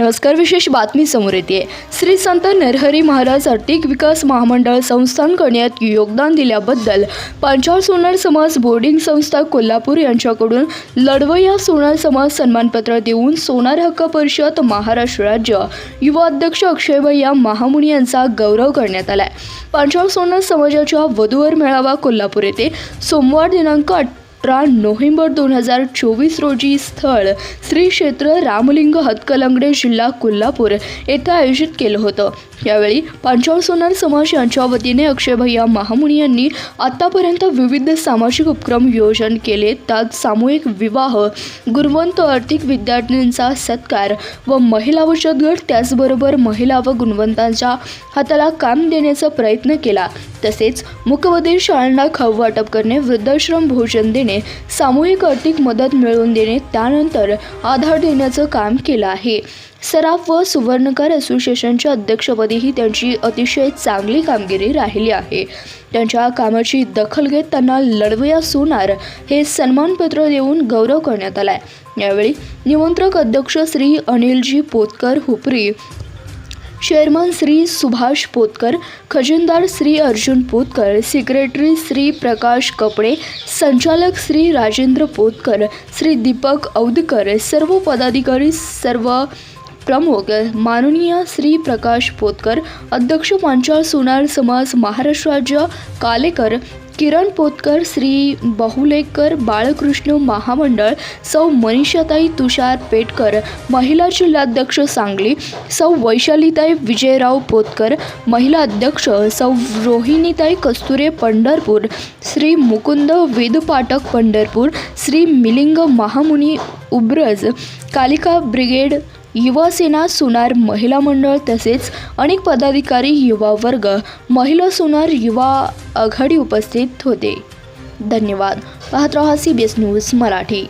नमस्कार विशेष बातमी समोर येते. श्री संत नरहरी महाराज आर्थिक विकास महामंडळ संस्थान करण्यात योगदान दिल्याबद्दल पांचाळ सोनार समाज बोर्डिंग संस्था कोल्हापूर यांच्याकडून लढवय्या सोनार समाज सन्मानपत्र देऊन सोनार हक्क परिषद महाराष्ट्र राज्य युवा अध्यक्ष अक्षयभैया महामुनी यांचा गौरव करण्यात आला आहे पांचाळ सोनार समाजाच्या वधूवर मेळावा कोल्हापूर येथे सोमवार दिनांक अठरा नोव्हेंबर दोन हजार चोवीस रोजी स्थळ श्री क्षेत्र रामलिंग हतकलंगडे जिल्हा कोल्हापूर येथे आयोजित केलं होतं. यावेळी पांचाळ सोनार समाज यांच्या वतीने अक्षय भैया महामुनी यांनी आतापर्यंत विविध सामाजिक उपक्रम योजन केले. त्यात सामूहिक विवाह गुणवंत आर्थिक विद्यार्थ्यांचा सत्कार व महिला बचत गट त्याचबरोबर महिला व गुणवंतांच्या हाताला काम देण्याचा प्रयत्न केला. तसेच मुकबधीर शाळांना खाऊ वाटप करणे वृद्धाश्रम भोजन देणे सामूहिक आर्थिक मदत मिळवून देणे त्यानंतर आधार देण्याचं काम केलं आहे. सराफ व सुवर्णकार असोसिएशनच्या अध्यक्षपदीही त्यांची अतिशय चांगली कामगिरी राहिली आहे. त्यांच्या कामाची दखल घेत त्यांना लढवया सोनार हे सन्मानपत्र देऊन गौरव करण्यात आला आहे यावेळी निमंत्रक अध्यक्ष श्री अनिलजी पोतकर हुपरी चेअरमन श्री सुभाष पोतकर खजिनदार श्री अर्जुन पोतकर सेक्रेटरी श्री प्रकाश कपडे संचालक श्री राजेंद्र पोतकर श्री दीपक औदकर सर्व पदाधिकारी सर्व प्रमुख माननीय श्री प्रकाश पोतकर अध्यक्ष पांचाळ सोनार समाज महाराष्ट्र राज्य कालेकर किरण पोतकर श्री बहुलेकर बाळकृष्ण महामंडळ सौ मनीषाताई तुषार पेटकर महिला जिल्हाध्यक्ष सांगली सौ वैशालीताई विजयराव पोतकर महिला अध्यक्ष सौ रोहिणीताई कस्तुरे पंढरपूर श्री मुकुंद वेदपाठक पंढरपूर श्री मिलिंग महामुनी उब्रज कालिका ब्रिगेड युवासेना सुनार महिला मंडळ तसेच अनेक पदाधिकारी युवा वर्ग महिला सोनार युवा आघाडी उपस्थित होते. धन्यवाद. पाहत रहा C B S news Marathi.